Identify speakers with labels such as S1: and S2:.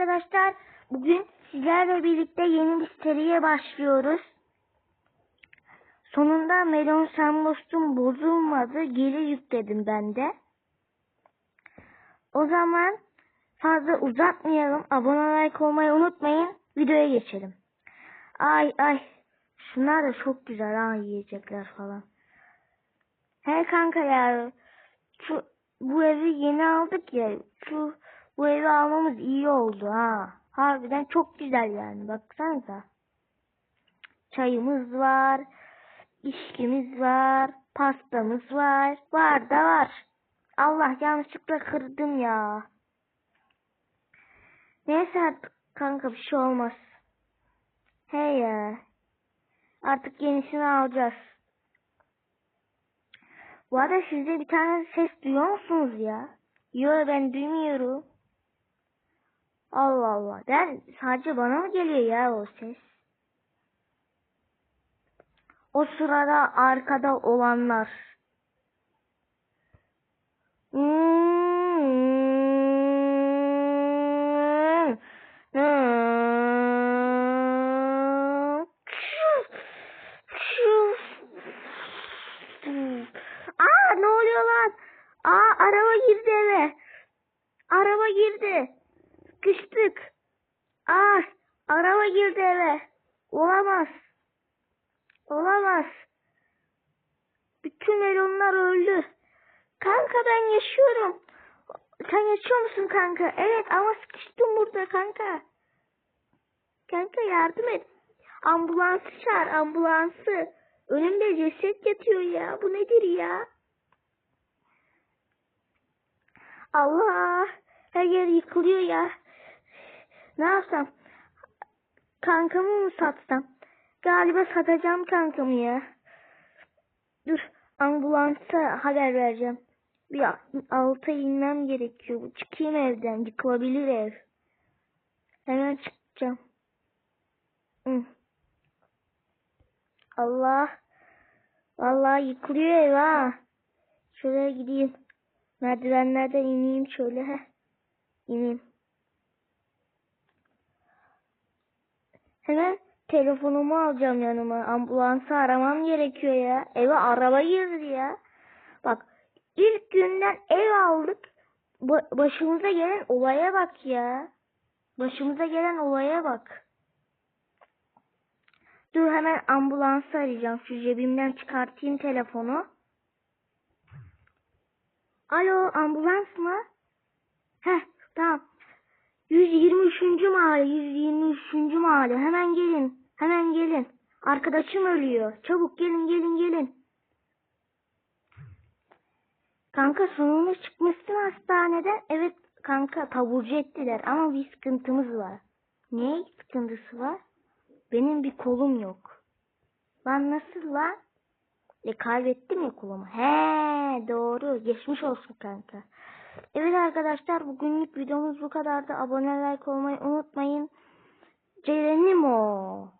S1: arkadaşlar. Bugün sizlerle birlikte yeni bir seriye başlıyoruz. Sonunda Melon Sambos'un bozulmadı. Geri yükledim ben de. O zaman fazla uzatmayalım. Abone like olmayı unutmayın. Videoya geçelim. Ay ay. Şunlar da çok güzel ha yiyecekler falan. He kanka ya. Şu bu evi yeni aldık ya. Şu bu evi almamız iyi oldu ha. Harbiden çok güzel yani. Baksanıza. Çayımız var. içkimiz var. Pastamız var. Var da var. Allah yanlışlıkla kırdım ya. Neyse artık kanka bir şey olmaz. Hey ya. Artık yenisini alacağız. Bu arada sizde bir tane ses duyuyor musunuz ya? Yo ben duymuyorum. Allah. Ben sadece bana mı geliyor ya o ses? O sırada arkada olanlar. Aa ne oluyor lan? Aa araba girdi eve. Araba girdi. Sıkıştık. Aa araba girdi eve. Olamaz. Olamaz. Bütün melonlar öldü. Kanka ben yaşıyorum. Sen yaşıyor musun kanka? Evet ama sıkıştım burada kanka. Kanka yardım et. Ambulansı çağır ambulansı. Önümde ceset yatıyor ya. Bu nedir ya? Allah. Her yer yıkılıyor ya. Ne yapsam? Kankamı mı satsam? Galiba satacağım kankamı ya. Dur ambulansa haber vereceğim. Bir alta inmem gerekiyor. Çıkayım evden. Yıkılabilir ev. Hemen çıkacağım. Hı. Allah. Vallahi yıkılıyor ev ha. Şuraya gideyim. Merdivenlerden ineyim şöyle. Heh. İneyim. Hemen telefonumu alacağım yanıma. Ambulansı aramam gerekiyor ya. Eve araba girdi ya. Bak ilk günden ev aldık. Ba- başımıza gelen olaya bak ya. Başımıza gelen olaya bak. Dur hemen ambulansı arayacağım. Şu cebimden çıkartayım telefonu. Alo ambulans mı? Heh tamam. 123. mahalle 123. mahalle hemen gelin. Hemen gelin. Arkadaşım ölüyor. Çabuk gelin gelin gelin. Kanka sonunda çıkmışsın hastaneden. Evet kanka taburcu ettiler ama bir sıkıntımız var. Ne sıkıntısı var? Benim bir kolum yok. Lan nasıl lan? E kaybettim ya kolumu. He doğru. Geçmiş olsun kanka. Evet arkadaşlar bugünlük videomuz bu kadardı. Abone like olmayı unutmayın. Cerenimo.